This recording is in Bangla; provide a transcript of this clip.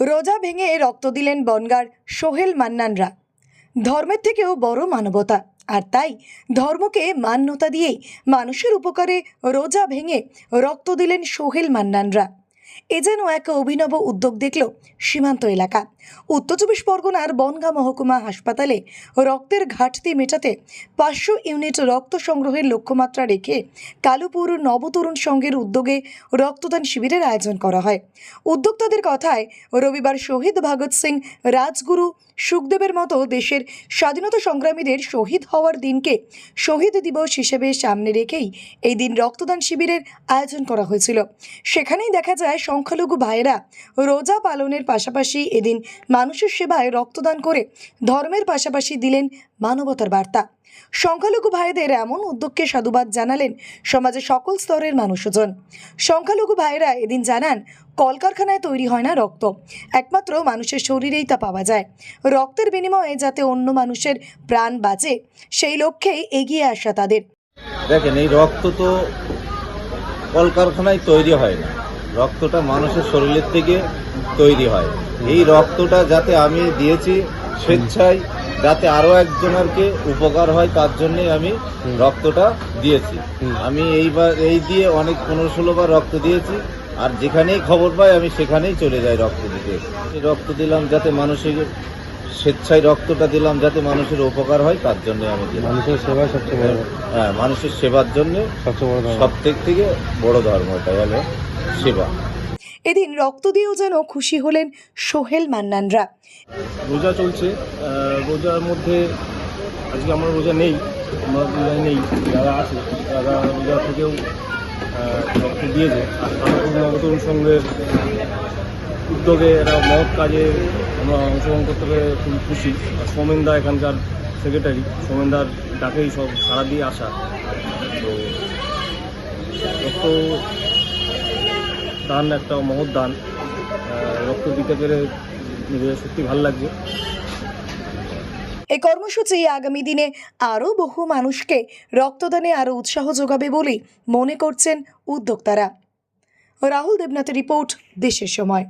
রোজা ভেঙে রক্ত দিলেন বনগার সোহেল মান্নানরা। ধর্মের থেকেও বড় মানবতা। আর তাই ধর্মকে মান্যতা দিয়েই মানুষের উপকারে রোজা ভেঙে রক্ত দিলেন সোহেল মান্নানরা। এ যেন এক অভিনব উদ্যোগ দেখল সীমান্ত এলাকা। উত্তর চব্বিশ পরগনার বনগাঁ মহকুমা হাসপাতালে রক্তের ঘাটতি মেটাতে পাঁচশো ইউনিট রক্ত সংগ্রহের লক্ষ্যমাত্রা রেখে কালুপুর নবতরুণ সংঘের উদ্যোগে রক্তদান শিবিরের আয়োজন করা হয়। উদ্যোক্তাদের কথায়, রবিবার শহীদ ভগৎ সিং রাজগুরু সুখদেবের মতো দেশের স্বাধীনতা সংগ্রামীদের শহীদ হওয়ার দিনকে শহীদ দিবস হিসেবে সামনে রেখেই এই দিন রক্তদান শিবিরের আয়োজন করা হয়েছিল। সেখানেই দেখা যায় সংখ্যালঘু ভাইয়েরা রোজা পালনের পাশাপাশি এদিন মানুষের সেবায় রক্তদান করে ধর্মের পাশাপাশি দিলেন মানবতার বার্তা। সংখ্যালঘু ভাইদের এমন উদ্যোগকে সাধুবাদ জানালেন সমাজের সকল স্তরের মানুষজন। সংখ্যালঘু ভাইয়েরা এদিন জানান, কলকারখানায় তৈরি হয় না রক্ত। একমাত্র মানুষের শরীরেই তা পাওয়া যায়। রক্তের বিনিময়ে যাতে অন্য মানুষের প্রাণ বাঁচে, সেই লক্ষ্যেই এগিয়ে আসা তাদের। দেখেন, এই রক্ত তো কলকারখানায় তৈরি হয় না। রক্তটা মানুষের শরীরের থেকে তৈরি হয়। এই রক্তটা যাতে আমি দিয়েছি স্বেচ্ছায় যাতে আরও একজনেরকে উপকার হয় তার জন্যই আমি রক্তটা দিয়েছি। আমি এইবার এই দিয়ে অনেক পনেরো ষোলো বার রক্ত দিয়েছি আর যেখানেই খবর পাই আমি সেখানেই চলে যাই রক্ত দিতে। এই রক্ত দিলাম যাতে মানুষের স্বেচ্ছায় রক্তটা দিলাম যাতে মানুষের উপকার হয় তার জন্য আমি মানুষের সেবা সবচেয়ে বড়। হ্যাঁ মানুষের সেবার জন্য সবচেয়ে বড় ধর্ম। সব থেকে বড় ধর্ম এটা হলো। সেবা এদিন রক্ত দিয়েও যেন খুশি হলেন সোহেল মান্নানরা। রোজা চলছে রোজার মধ্যে আজকে আমার রোজা নেই আমরা রোজা নেই যারা আছে তারা রোজা থেকেও রক্ত দিয়েছে। নবতরুণ সংঘের উদ্যোগে এরা মহৎ কাজে আমরা অংশগ্রহণ করতে পেরে খুবই খুশি। আর সৌমেনদা এখানকার সেক্রেটারি সৌমেনদার ডাকেই সব সারা দিয়ে আসা। তো রক্ত দান, একটা মহৎ দান। রক্ত দিতে পেরে সত্যি ভালো লাগছে। এই কর্মসূচি আগামী দিনে আরও বহু মানুষকে রক্তদানে আরও উৎসাহ যোগাবে বলে মনে করছেন উদ্যোক্তারা। রাহুল দেবনাথের রিপোর্ট, দেশের সময়।